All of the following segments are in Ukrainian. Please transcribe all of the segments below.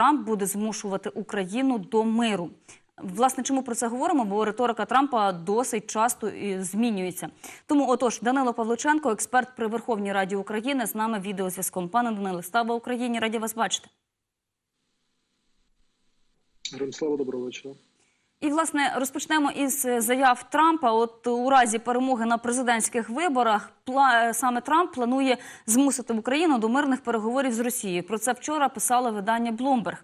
Трамп буде змушувати Україну до миру. Власне, чому про це говоримо? Бо риторика Трампа досить часто змінюється. Тому, отож, Данило Павличенко, експерт при Верховній Раді України, з нами відеозв'язком. Пане Даниле, слава Україні, раді вас бачити. Грим, слава доброго вечора. І власне розпочнемо із е, заяв Трампа. От у разі перемоги на президентських виборах пла- саме Трамп планує змусити Україну до мирних переговорів з Росією. Про це вчора писало видання Bloomberg.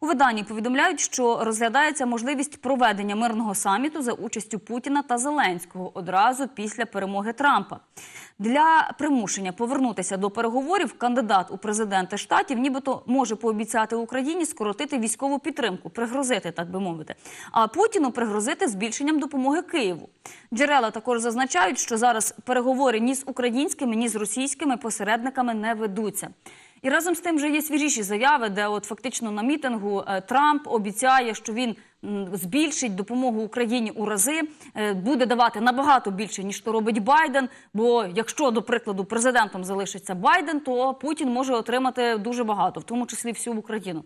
У виданні повідомляють, що розглядається можливість проведення мирного саміту за участю Путіна та Зеленського одразу після перемоги Трампа. Для примушення повернутися до переговорів кандидат у президенти штатів, нібито може пообіцяти Україні скоротити військову підтримку, пригрозити, так би мовити. А Путіну пригрозити збільшенням допомоги Києву. Джерела також зазначають, що зараз переговори ні з українськими, ні з російськими посередниками не ведуться. І разом з тим вже є свіжіші заяви, де от фактично на мітингу е, Трамп обіцяє, що він збільшить допомогу Україні у рази, е, буде давати набагато більше ніж то робить Байден. Бо якщо до прикладу президентом залишиться Байден, то Путін може отримати дуже багато, в тому числі всю Україну.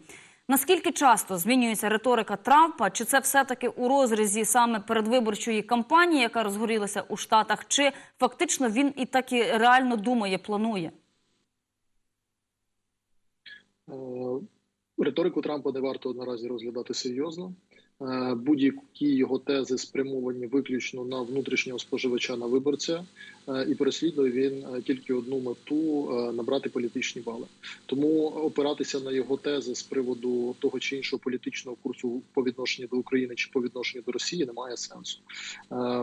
Наскільки часто змінюється риторика Трампа? Чи це все-таки у розрізі саме передвиборчої кампанії, яка розгорілася у Штатах, чи фактично він і так і реально думає, планує? Е, Риторику Трампа не варто наразі розглядати серйозно. Е, Будь-які його тези спрямовані виключно на внутрішнього споживача на виборця, е, і переслідує він е, тільки одну мету набрати політичні бали. Тому опиратися на його тези з приводу того чи іншого політичного курсу по відношенню до України чи по відношенню до Росії немає сенсу.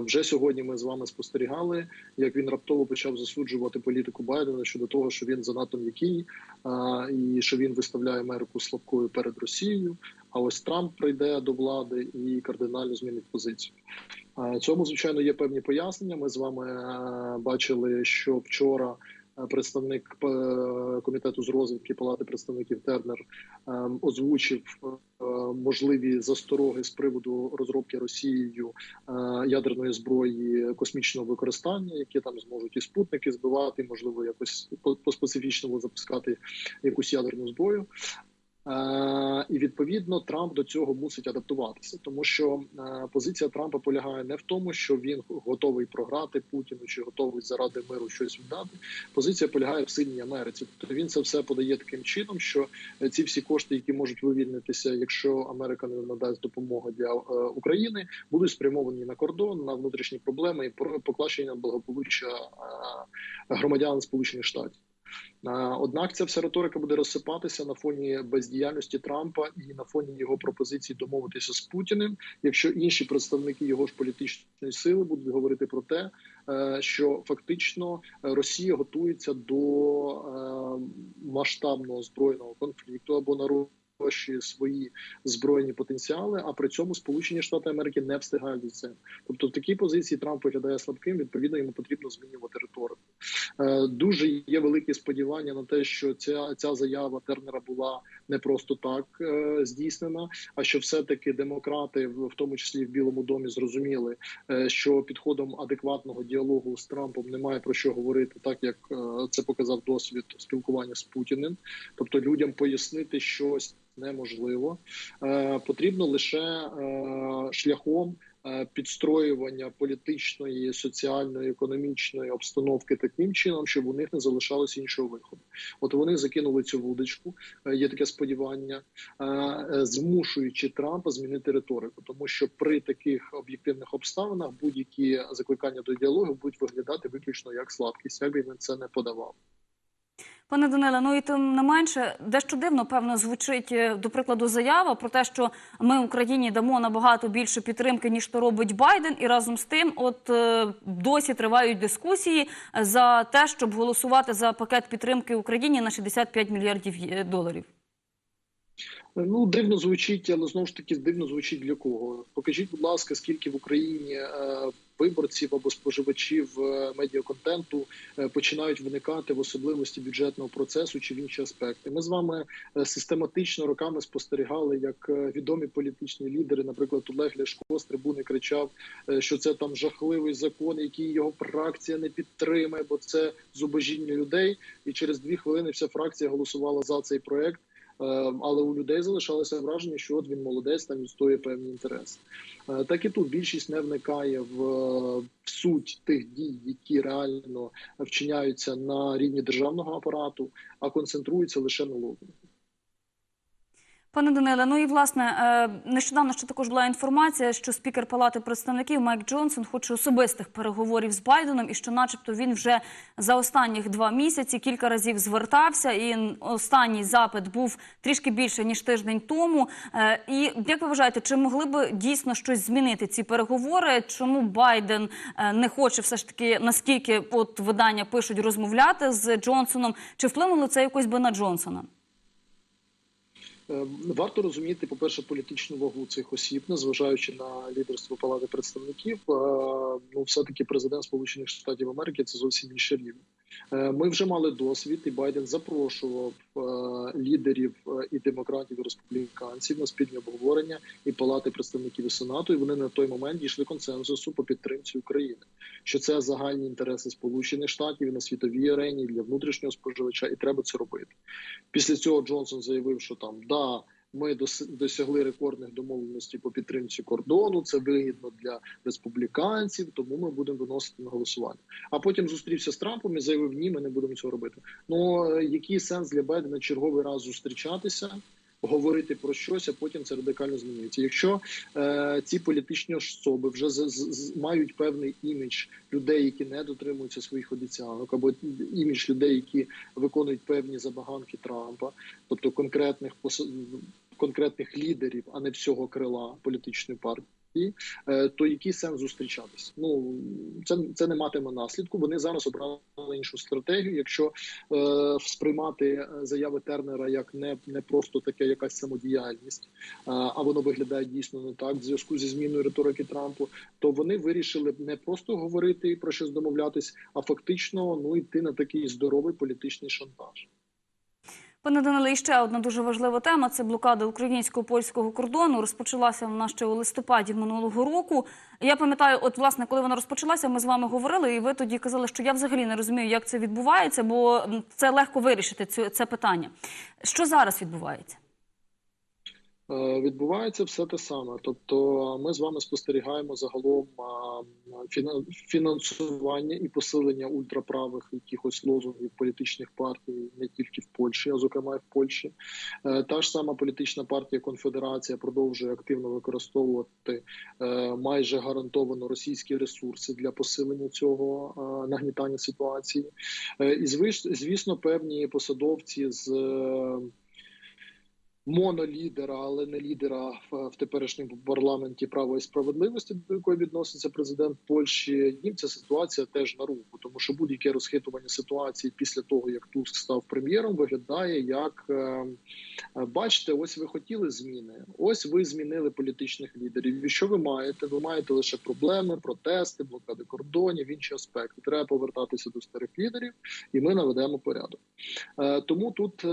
Вже сьогодні ми з вами спостерігали, як він раптово почав засуджувати політику Байдена щодо того, що він занадто м'який і що він виставляє Америку слабкою перед Росією. А ось Трамп прийде до влади і кардинально змінить позицію. Цьому звичайно є певні пояснення. Ми з вами е, бачили, що вчора е, представник е, комітету з розвідки Палати представників Тернер озвучив можливі застороги з приводу розробки Росією ядерної зброї космічного використання, які там зможуть і спутники збивати, можливо, якось по специфічному запускати якусь ядерну зброю. Е, і відповідно Трамп до цього мусить адаптуватися, тому що е, позиція Трампа полягає не в тому, що він готовий програти Путіну чи готовий заради миру щось віддати. Позиція полягає в сильній Америці. Тобто він це все подає таким чином, що е, ці всі кошти, які можуть вивільнитися, якщо Америка не надасть допомогу для України, будуть спрямовані на кордон, на внутрішні проблеми і про покращення благополуччя громадян Сполучених Штатів. Е, Однак ця вся риторика буде розсипатися на фоні бездіяльності Трампа і на фоні його пропозицій домовитися з Путіним, якщо інші представники його ж політичної сили будуть говорити про те, е, що фактично Росія готується до е, масштабного збройного конфлікту або нарощує свої збройні потенціали, а при цьому Сполучені Штати Америки не встигають за цим. Тобто в такій позиції Трамп виглядає слабким. Відповідно, йому потрібно змінювати риторику. Е, Дуже є великі сподівання на те, що ця ця заява Тернера була не просто так е, здійснена, а що все-таки демократи, в тому числі в Білому домі, зрозуміли, е, що підходом адекватного діалогу з Трампом немає про що говорити, так як це показав досвід спілкування з Путіним. Тобто людям пояснити щось неможливо. Е, Потрібно лише е, шляхом е, підстроювання політичної, соціальної, економічної обстановки таким чином, щоб у них не залишалося іншого виходу. От вони закинули цю вудочку. Є таке сподівання, змушуючи Трампа змінити риторику, тому що при таких об'єктивних обставинах будь-які закликання до діалогу будуть виглядати виключно як слабкість, як він це не подавав. Пане Даниле, ну і тим не менше, дещо дивно, певно, звучить е, до прикладу заява про те, що ми Україні дамо набагато більше підтримки, ніж то робить Байден, і разом з тим, от е, досі тривають дискусії за те, щоб голосувати за пакет підтримки Україні на 65 мільярдів доларів. Ну, дивно звучить, але знову ж таки дивно звучить для кого. Покажіть, будь ласка, скільки в Україні е, виборців або споживачів е, медіаконтенту е, починають виникати в особливості бюджетного процесу чи в інші аспекти. Ми з вами е, систематично роками спостерігали, як відомі політичні лідери, наприклад, Олег Ляшко з трибуни кричав, що це там жахливий закон, який його фракція не підтримає, бо це зубожіння людей. І через дві хвилини вся фракція голосувала за цей проект. Але у людей залишалося враження, що от він молодець там відстоює певні інтереси. Е, Так і тут більшість не вникає в, е, в суть тих дій, які реально вчиняються на рівні державного апарату, а концентруються лише на лозунгах. Пане Даниле, ну і власне е, нещодавно ще також була інформація, що спікер Палати представників Майк Джонсон хоче особистих переговорів з Байденом, і що, начебто, він вже за останніх два місяці кілька разів звертався, і останній запит був трішки більше ніж тиждень тому. Е, І як ви вважаєте, чи могли б дійсно щось змінити ці переговори? Чому Байден е, не хоче все ж таки наскільки от видання пишуть розмовляти з Джонсоном? Чи вплинуло це якось би на Джонсона? Е, Варто розуміти, по-перше, політичну вагу цих осіб, незважаючи на лідерство Палати представників. е, Ну, все-таки президент Сполучених Штатів Америки це зовсім інший рівень. Е, Ми вже мали досвід, і Байден запрошував е, лідерів е, і демократів, і республіканців на спільне обговорення і Палати представників Сенату. І вони на той момент дійшли консенсусу по підтримці України, що це загальні інтереси Сполучених Штатів на світовій арені для внутрішнього споживача, і треба це робити. Після цього Джонсон заявив, що там да. Ми дос- досягли рекордних домовленостей по підтримці кордону. Це вигідно для республіканців, тому ми будемо виносити на голосування. А потім зустрівся з Трампом і заявив: ні, ми не будемо цього робити. Ну е, який сенс для Байдена черговий раз зустрічатися, говорити про щось, а потім це радикально змінюється. Якщо е, ці політичні особи вже з, з, з- мають певний імідж людей, які не дотримуються своїх обіцянок, або імідж людей, які виконують певні забаганки Трампа, тобто конкретних конкретних лідерів, а не всього крила політичної партії. е, То який сенс зустрічатися? Ну це, це не матиме наслідку. Вони зараз обрали іншу стратегію. Якщо е, сприймати е, заяви Тернера як не, не просто таке якась самодіяльність, е, а воно виглядає дійсно не так в зв'язку зі зміною риторики Трампу, то вони вирішили не просто говорити про щось домовлятись, а фактично ну йти на такий здоровий політичний шантаж. Пане Даниле, ще одна дуже важлива тема це блокада українсько-польського кордону. Розпочалася вона ще у листопаді минулого року. Я пам'ятаю, от власне, коли вона розпочалася, ми з вами говорили, і ви тоді казали, що я взагалі не розумію, як це відбувається, бо це легко вирішити це питання. Що зараз відбувається? Е, Відбувається все те саме. Тобто, ми з вами спостерігаємо загалом фінансування і посилення ультраправих якихось лозунгів політичних партій не тільки в Польщі, а зокрема і в Польщі. Е, Та ж сама політична партія Конфедерація продовжує активно використовувати е, майже гарантовано російські ресурси для посилення цього нагнітання ситуації. І звісно, певні посадовці з. Монолідера, але не лідера в, в теперішньому парламенті права і справедливості, до якої відноситься президент Польщі. Їм ця ситуація теж на руку, тому що будь-яке розхитування ситуації після того, як Туск став прем'єром, виглядає як е, е, бачите, ось ви хотіли зміни. Ось ви змінили політичних лідерів. І що ви маєте? Ви маєте лише проблеми, протести, блокади кордонів, інші аспекти. Треба повертатися до старих лідерів, і ми наведемо порядок. Е, Тому тут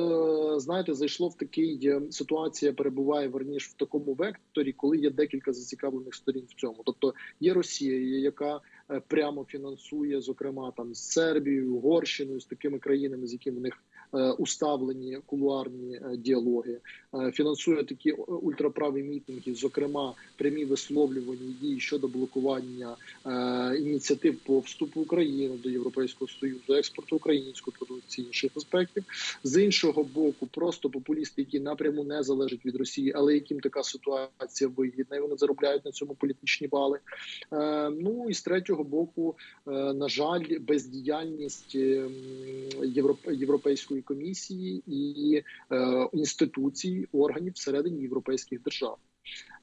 знаєте, зайшло в такий ситуація, перебуває верніш в такому векторі, коли є декілька зацікавлених сторін в цьому. Тобто є Росія, яка е, прямо фінансує, зокрема там з Сербією, Угорщиною, з такими країнами, з якими в них уставлені кулуарні е, діалоги, е, фінансує такі ультраправі мітинги, зокрема прямі висловлювання дії щодо блокування е, ініціатив по вступу України до Європейського союзу, експорту української продукції, інших аспектів. З іншого боку, просто популісти, які напряму не залежать від Росії, але яким така ситуація вигідна, і вони заробляють на цьому політичні бали. Е, ну і з третього боку, е, на жаль, бездіяльність е, Європ- комісії і е, інституцій, органів всередині європейських держав.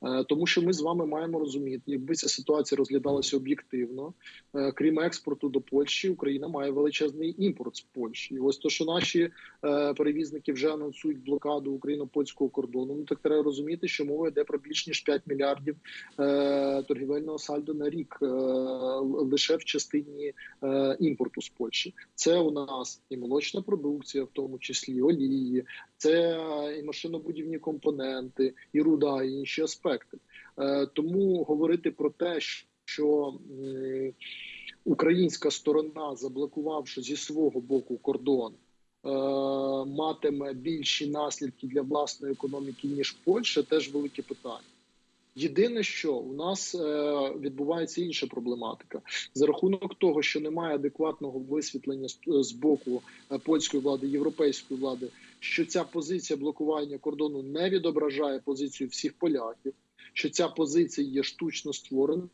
Е, Тому що ми з вами маємо розуміти, якби ця ситуація розглядалася об'єктивно, е, крім експорту до Польщі, Україна має величезний імпорт з Польщі. І ось то, що наші е, перевізники вже анонсують блокаду україно-польського кордону. Ну так треба розуміти, що мова йде про більш ніж 5 мільярдів торгівельного сальдо на рік лише в частині імпорту з Польщі. Це у нас і молочна продукція, в тому числі олії, це і машинобудівні компоненти, і руда, і інші аспекти. Е, Тому говорити про те, що українська сторона, заблокувавши зі свого боку кордон, матиме більші наслідки для власної економіки ніж Польща, теж велике питання. Єдине, що у нас е, відбувається інша проблематика за рахунок того, що немає адекватного висвітлення з, боку е, польської влади, європейської влади, що ця позиція блокування кордону не відображає позицію всіх поляків, що ця позиція є штучно створеною.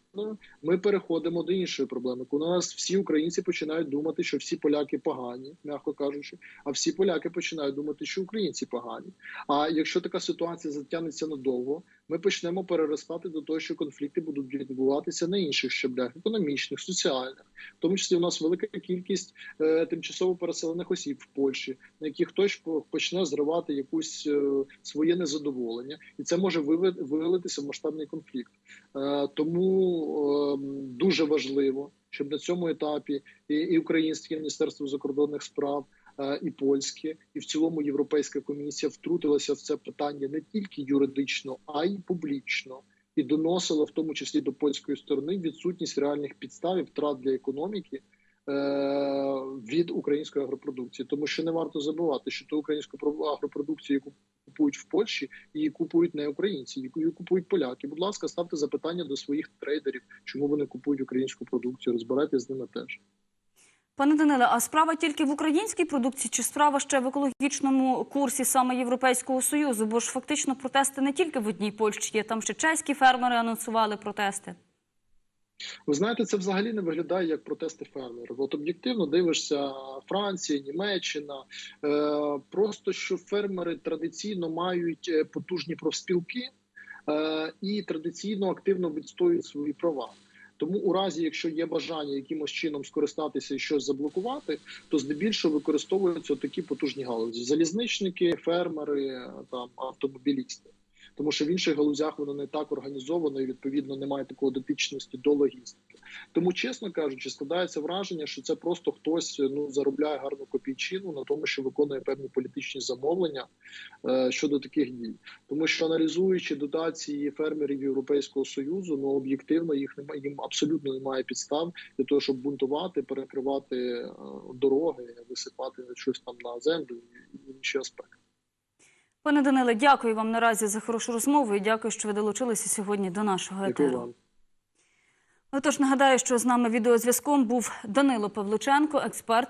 Ми переходимо до іншої проблеми. У нас всі українці починають думати, що всі поляки погані, м'яко кажучи, а всі поляки починають думати, що українці погані. А якщо така ситуація затягнеться надовго, ми почнемо переростати до того, що конфлікти будуть відбуватися на інших щаблях економічних, соціальних, в тому числі у нас велика кількість е, тимчасово переселених осіб в Польщі, на яких хтось почне зривати якусь е, своє незадоволення, і це може вилитися в масштабний конфлікт. Е, тому е, дуже важливо, щоб на цьому етапі і, і Українське міністерство закордонних справ. Е, І польське, і в цілому Європейська комісія втрутилася в це питання не тільки юридично, а й публічно, і доносила в тому числі до польської сторони відсутність реальних підстав і втрат для економіки е, від української агропродукції. Тому що не варто забувати, що ту українську про- агропродукцію, яку купують в Польщі, її купують не українці, її купують поляки. Будь ласка, ставте запитання до своїх трейдерів, чому вони купують українську продукцію. Розбирайтесь з ними теж. Пане Даниле, а справа тільки в українській продукції чи справа ще в екологічному курсі саме Європейського Союзу? Бо ж фактично протести не тільки в одній Польщі є, там ще чеські фермери анонсували протести. Ви знаєте, це взагалі не виглядає як протести фермерів. От об'єктивно дивишся Франція, Німеччина. Е, просто що фермери традиційно мають е, потужні профспілки е, і традиційно активно відстоюють свої права. Тому, у разі, якщо є бажання якимось чином скористатися і щось заблокувати, то здебільшого використовуються такі потужні галузі: залізничники, фермери, там автомобілісти. Тому що в інших галузях воно не так організовано і відповідно немає такої дотичності до логістики. Тому, чесно кажучи, складається враження, що це просто хтось ну заробляє гарну копійчину на тому, що виконує певні політичні замовлення е, щодо таких дій. Тому що аналізуючи дотації фермерів Європейського союзу, ну об'єктивно їх немає їм абсолютно немає підстав для того, щоб бунтувати, перекривати е, дороги, висипати щось там на землю і інші аспекти. Пане Даниле, дякую вам наразі за хорошу розмову і дякую, що ви долучилися сьогодні до нашого Дякую етеру. вам. Отож, нагадаю, що з нами відеозв'язком був Данило Павлученко, експерт